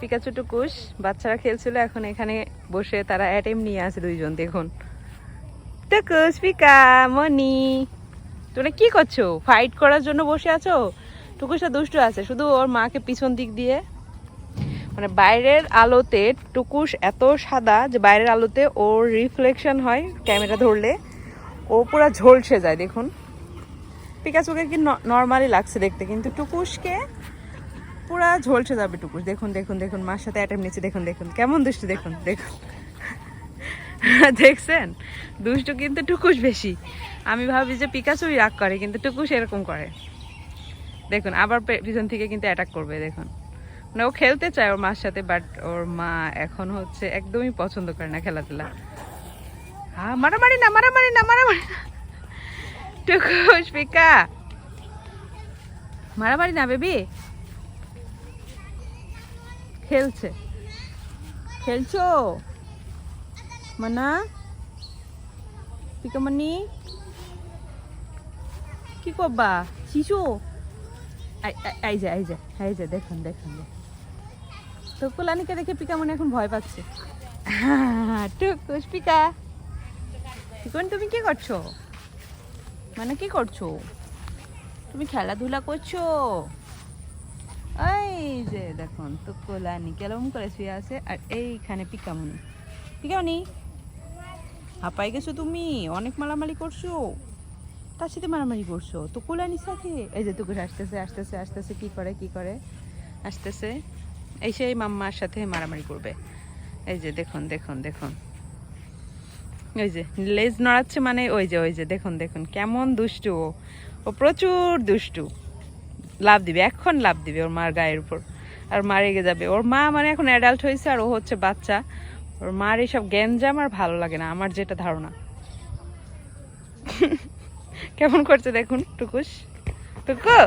Pikachu টুকুস বাচ্চারা খেলছিল, এখন এখানে বসে তারা অ্যাটেম নিয়ে আছে দুইজন দেখুন। টুকুস পিকা মনি তোমরা কি করছ? ফাইট করার জন্য বসে আছো? টুকুসটা দুষ্টু আছে, শুধু ওর মাকে পিছন দিক দিয়ে। মানে বাইরের আলোতে টুকুস এত সাদা যে বাইরের আলোতে ওর রিফ্লেকশন হয় ক্যামেরা ধরলে। ও পুরো ঝলসে যায়, দেখুন। পিকাচুকে কি নর্মালি লাগছে দেখতে, কিন্তু টুকুসকে পুরা ঝলসে যাবে টুকুস। দেখুন দেখুন দেখুন, মার সাথে অ্যাটেম নিচ্ছে, দেখুন দেখুন। কেমন দুষ্টু, দেখুন দেখুন। দেখছেন? দুষ্টু কিন্তু টুকুস বেশি। আমি ভাবি যে পিকাচুই রাগ করে, কিন্তু টুকুস এরকম করে। দেখুন, আবার পিছন থেকে কিন্তু অ্যাটাক করবে, দেখুন। মানে ও খেলতে চায় ওর মার সাথে বাট ওর মা এখন হচ্ছে একদমই পছন্দ করে না খেলাধুলা। হ্যাঁ মারামারি না মারামারি না, মারামারি টুকুস পিকা মারামারি না, বেবি। খেলছে। খেলছো? মানা? পিকামণি কি করবা? শিশু? আই- যা, আই- যে এই যে, দেখুন দেখুন। তো কোলানিকে দেখে পিকামণি এখন ভয় পাচ্ছে। পিকা। পিকন তুমি কি করছ? মানে কি করছ? তুমি খেলাধুলা করছ? এই যে দেখুন তো কোলানি কেরম করে শুয়ে আছে, আর এইখানে পিকামনি। পিকামনি হাঁপাই গেছো তুমি? অনেক মারামারি করছ। তার সাথে মারামারি করছ। তো কোলানির সাথে? এই যে তুকুর আসতেছে আসতেছে আসতেছে, কি করে কি করে? আসতেছে। এই সেই মাম্মার সাথে মারামারি করবে। এই যে দেখুন দেখুন দেখুন। ওই যে লেজ নড়াচ্ছে মানে ওই যে ওই যে দেখুন দেখুন, কেমন দুষ্টু ও প্রচুর দুষ্টু। লাভ দিবে, এখন লাভ দিবে ওর মার গায়ের উপর। আর মা রেগে যাবে। ওর মা মানে এখন অ্যাডাল্ট হয়েছে আর ও হচ্ছে বাচ্চা। ওর মার এইসব গ্যাঞ্জাম আর ভালো লাগে না, আমার যেটা ধারণা। কেমন করছে দেখুন, টুকুস। টুকু!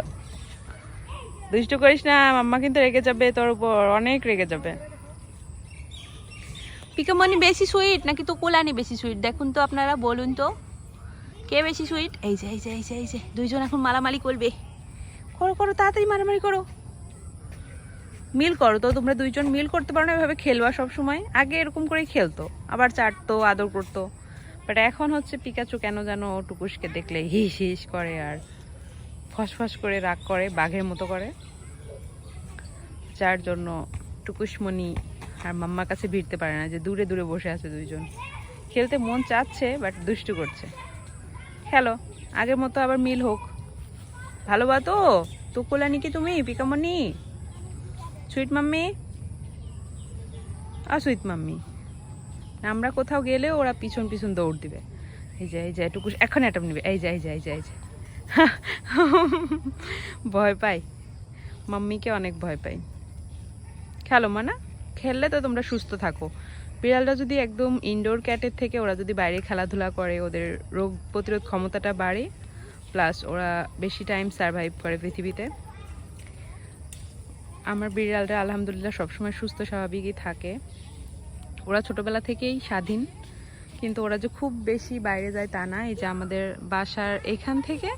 দুষ্টু করিস না, মাম্মা কিন্তু রেগে যাবে তোর উপর, অনেক রেগে যাবে। পিকামণি বেশি সুইট নাকি তো কোলানি বেশি সুইট দেখুন তো আপনারা, বলুন তো। কে বেশি সুইট এই যে এই যে এই যে এই যে, দুইজন এখন মালামালি করবে। করো করো, তাড়াতাড়ি মারামারি করো। মিল করো তো, তোমরা দুইজন মিল করতে পারো না, এভাবে খেলবা সব সময় আগে এরকম করেই খেলতো, আবার চাটতো, আদর করতো। বাট এখন হচ্ছে পিকাচু কেন যেন টুকুসকে দেখলে হিস হিস করে আর ফসফস করে, রাগ করে, বাঘের মতো করে। যার জন্য টুকুসমণি আর মাম্মার কাছে ভিড়তে পারে না, যে দূরে দূরে বসে আছে দুইজন। খেলতে মন চাচ্ছে বাট দুষ্টু করছে। খেলো আগের মতো আবার মিল হোক। ভালো বা তো? কোলানি কি তুমি? পিকামনি sweet mummy a sweet mummy আমরা কোথাও গেলে ওরা পিছন পিছন দৌড় দিবে। এই যে এই যে, এটুকু এখন অ্যাটাম নিবে। এই যে এই যে এই যে এই যে। ভয় পাই। মাম্মিকে অনেক ভয় পাই। খেলো মানা? খেললে তো তোমরা সুস্থ থাকো। বিড়ালটা যদি একদম ইনডোর ক্যাটের থেকে ওরা যদি বাইরে খেলাধুলা করে, ওদের রোগ প্রতিরোধ ক্ষমতাটা বাড়ে প্লাস ওরা বেশি টাইম সার্ভাইভ করে পৃথিবীতে। আমার বিড়ালরা আলহামদুলিল্লাহ সবসময় সুস্থ, স্বাভাবিকই থাকে। ওরা ছোটবেলা থেকেই স্বাধীন, কিন্তু ওরা যে খুব বেশি বাইরে যায় তা না। এই যে আমাদের বাসার এখান থেকে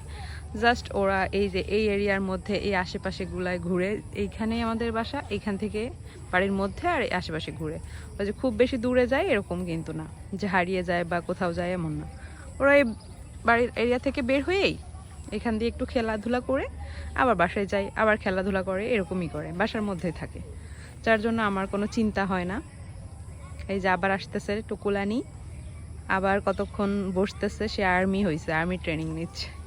জাস্ট ওরা এই যে এই এরিয়ার মধ্যে, এই আশেপাশে গুলায় ঘুরে, এইখানেই আমাদের বাসা এইখান থেকে বাড়ির মধ্যে আর এই আশেপাশে ঘুরে। ওরা যে খুব বেশি দূরে যায় এরকম কিন্তু না, যে হারিয়ে যায় বা কোথাও যায় এমন না। ওরা এই বাড়ির এরিয়া থেকে বের হয়েই এখান দিয়ে একটু খেলাধুলা করে আবার বাসায় যাই, আবার খেলাধুলা করে, এরকমই করে, বাসার মধ্যে থাকে। যার জন্য আমার কোনো চিন্তা হয় না। এই যে আবার আসতেছে টুকুলানি, আবার কতক্ষণ বসতেছে সে আর্মি হয়েছে আর্মি ট্রেনিং নিচ্ছে।